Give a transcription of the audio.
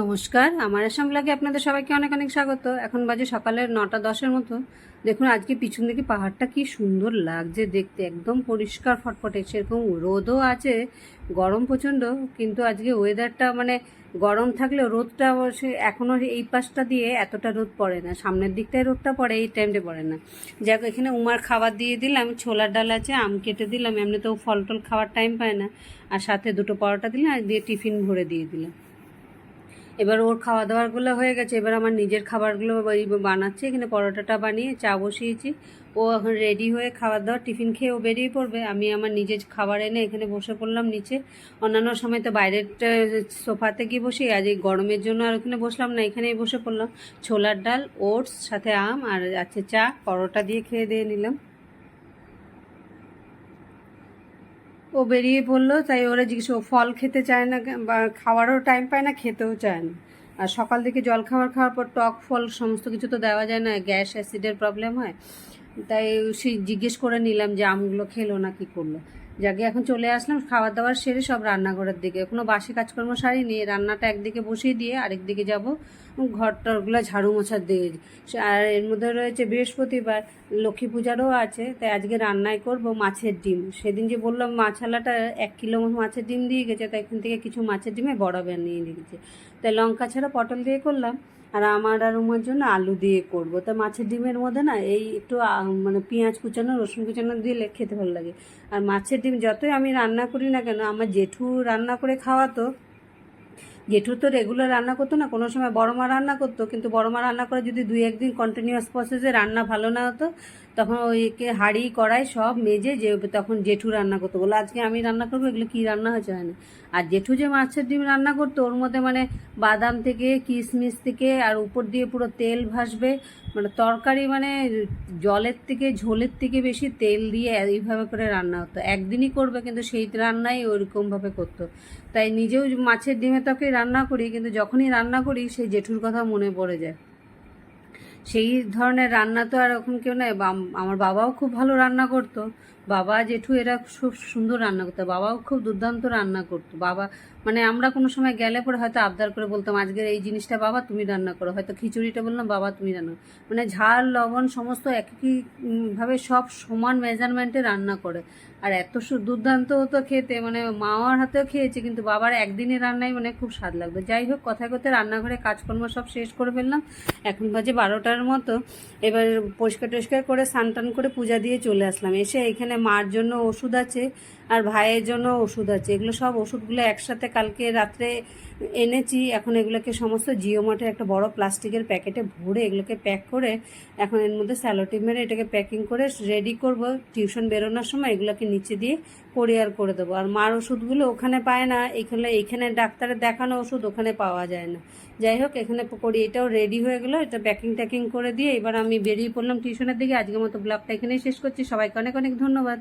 নমস্কার। আমার আসাম ব্লগে আপনাদের সবাইকে অনেক অনেক স্বাগত। এখন বাজে সকালের নটা দশের মতো। দেখুন, আজকে পিছন দিকে পাহাড়টা কি সুন্দর লাগছে দেখতে। একদম পরিষ্কার, ফটফটে। সেরকম রোদও আছে, গরম প্রচণ্ড, কিন্তু আজকে ওয়েদারটা মানে গরম থাকলেও রোদটা এখনও এই পাশটা দিয়ে এতটা রোদ পড়ে না। সামনের দিকটায় রোদটা পড়ে, এই টাইমটা পড়ে না। যাক এখানে উমার খাবার দিয়ে দিলাম, ছোলার ডাল আছে, আম কেটে দিলাম এমনি তো ফল টল খাওয়ার টাইম পায় না। আর সাথে দুটো পরোটা দিলাম, আর দিয়ে টিফিন ভরে দিয়ে দিলাম। এবার ওর খাওয়া দাওয়ারগুলো হয়ে গেছে। এবার আমার নিজের খাবারগুলো বানাচ্ছি, এখানে পরোটাটা বানিয়ে চা বসিয়েছি। ও এখন রেডি হয়ে খাবার দাওয়ার টিফিন খেয়ে ও বেরিয়ে পড়বে। আমি আমার নিজের খাবার এনে এখানে বসে পড়লাম নিচে। অন্যান্য সময় তো বাইরের সোফাতে গিয়ে বসি, আজ এই গরমের জন্য আর ওখানে বসলাম না, এখানেই বসে পড়লাম। ছোলার ডাল, ওটস, সাথে আম, আর আছে চা, পরোটা দিয়ে খেয়ে দিয়ে নিলাম। ও বেরিয়ে পড়ল, তাই ওরা জিজ্ঞেস, ও ফল খেতে চায় না বা খাওয়ারও টাইম পায় না, খেতেও চায় না। আর সকাল থেকে জল খাবার খাওয়ার পর টক ফল, সমস্ত কিছু তো দেওয়া যায় না, গ্যাস, অ্যাসিডের প্রবলেম হয়। তাই সেই জিজ্ঞেস করে নিলাম যে আমগুলো খেলো না, কি করল? যাকে এখন চলে আসলাম খাবার দাবার সেরে সব রান্নাঘরের দিকে। কোনো বাসি কাজকর্ম সারি সারিনি, রান্নাটা একদিকে বসিয়ে দিয়ে আরেক দিকে যাব। ঘরটরগুলো ঝাড়ু মোছার দিকে। আর এর মধ্যে রয়েছে বৃহস্পতিবার, লক্ষ্মী পূজারও আছে, তাই আজকে রান্নাই করব মাছের ডিম। সেদিন যে বললাম মাছালাটা এক কিলো মাছের ডিম দিয়ে গেছে, তাই এখান থেকে কিছু মাছের ডিমে বড়া বানিয়ে রেখেছে তাই লঙ্কা ছাড়া পটল দিয়ে করলাম। আর আমার আর উমার জন্য আলু দিয়ে করব। তা মাছের ডিমের মধ্যে না এই একটু মানে পেঁয়াজ কুচানো, রসুন কুচানো দিলে খেতে ভালো লাগে। আর মাছের ডিম যতই আমি রান্না করি না কেন, আমার জেঠু রান্না করে খাওয়াতো জেঠু তো রেগুলার রান্না করতো না, কোনো সময় বড় মা রান্না করতো, কিন্তু বড় মা রান্না করে যদি দুই একদিন কন্টিনিউয়াস প্রসেসে রান্না ভালো না হতো, তখন ওইকে হাঁড়ি, কড়াই সব মেজে যে তখন জেঠু রান্না করতো। বলে, আজকে আমি রান্না করব, এগুলো কী রান্না হয়েছে? হয় না। আর জেঠু যে মাছের ডিম রান্না করতো, ওর মধ্যে মানে বাদাম থেকে, কিশমিশ থেকে, আর উপর দিয়ে পুরো তেল ভাসবে মানে তরকারি মানে জলের থেকে, ঝোলের থেকে বেশি তেল দিয়ে এইভাবে করে রান্না হতো। একদিনই করবে, কিন্তু সেই রান্নাই ওইরকমভাবে করতো। তাই নিজেও মাছের ডিমের তরকারি রান্না করি কিন্তু যখনই রান্না করি সেই জেঠুর কথা মনে পড়ে যায়। সেই ধরনের রান্না তো আর এখন কেউ নেই আমার বাবাও খুব ভালো রান্না করতো। বাবা জেঠু এরা খুব সুন্দর রান্না করতো। বাবাও খুব দুর্দান্ত রান্না করতো। বাবা মানে আমরা কোনো সময় গেলে পরে হয়তো আবদার করে বলতাম আজকের এই জিনিসটা বাবা তুমি রান্না করো। হয়তো খিচুড়িটা বললাম বাবা তুমি রান্না মানে ঝাল লবণ সমস্ত একই উম, ভাবে সব সমান মেজারমেন্টে রান্না করে। আর এত দুর্দান্ত হতো খেতে মানে মামার হাতেও খেয়েছে কিন্তু বাবার একদিনের রান্নাই মানে খুব স্বাদ লাগতো। যাই হোক কথায় কথায় রান্নাঘরে কাজকর্ম সব শেষ করে ফেললাম। এখন বাজে বারোটার মতো এবার পরিষ্কার টরিষ্কার করে স্নান করে পূজা দিয়ে চলে আসলাম। এসে এখানে মার জন্য ওষুধ আছে আর ভাইয়ের জন্য ওষুধ আছে। এগুলো সব ওষুধগুলো একসাথে কালকে রাত্রে এনেছি। এখন এগুলোকে সমস্ত জিও মার্টের একটা বড় প্লাস্টিকের প্যাকেটে ভরে এগুলোকে প্যাক করে এখন এর মধ্যে স্যালোটি মেরে এটাকে প্যাকিং করে রেডি করব। টিউশন বেরোনোর সময় এগুলোকে নিচে দিয়ে কোরিয়ার করে দেবো। আর মার ওষুধগুলো ওখানে পায় না, এখানে এখানে ডাক্তারের দেখানো ওষুধ ওখানে পাওয়া যায় না। যাই হোক, এখানে করি এটাও রেডি হয়ে গেলো, এটা প্যাকিং ট্যাকিং করে দিয়ে এবার আমি বেরিয়ে পড়লাম টিউশনের দিকে। আজকের মতো ব্লগটা এখানেই শেষ করছি। সবাইকে অনেক অনেক ধন্যবাদ।